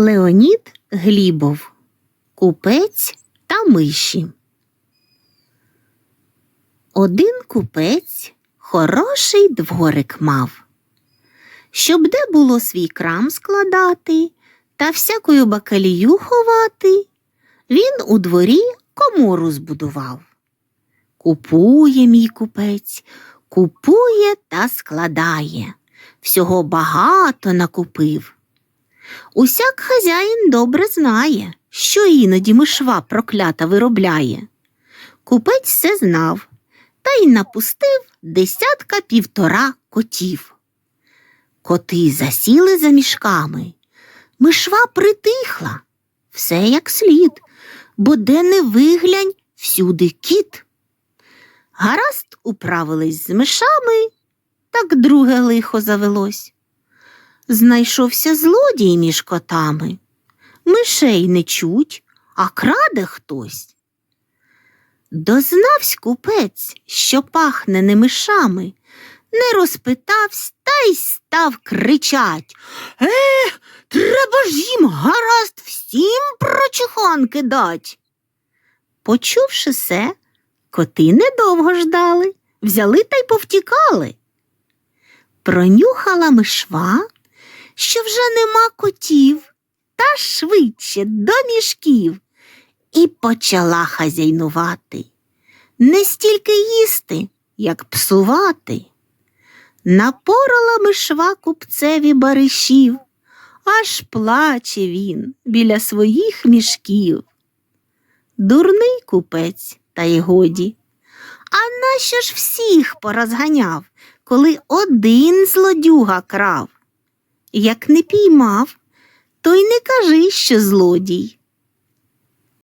Леонід Глібов Купець та миші. Один купець хороший дворик мав. Щоб де було свій крам складати та всякою бакалію ховати, він у дворі комору збудував. Купує мій купець, купує та складає, всього багато накупив. Усяк хазяїн добре знає, що іноді мишва проклята виробляє. Купець все знав та й напустив десятка півтора котів. Коти засіли за мішками. Мишва притихла, все як слід, бо де не виглянь всюди кіт. Гаразд управились з мишами, так друге лихо завелось. Знайшовся злодій між котами. Мишей не чуть, а краде хтось. Дознавсь купець, що пахне не мишами, не розпитавсь та й став кричать. Е, треба ж їм гаразд всім прочуханки дать. Почувши се, коти недовго ждали, взяли та й повтікали. Пронюхала мишва, що вже нема котів, та швидше до мішків, і почала хазяйнувати. Не стільки їсти, як псувати. Напорала мишва купцеві баришів, аж плаче він біля своїх мішків. Дурний купець, та й годі. А нащо ж всіх порозганяв, коли один злодюга крав? Як не піймав, то й не кажи, що злодій.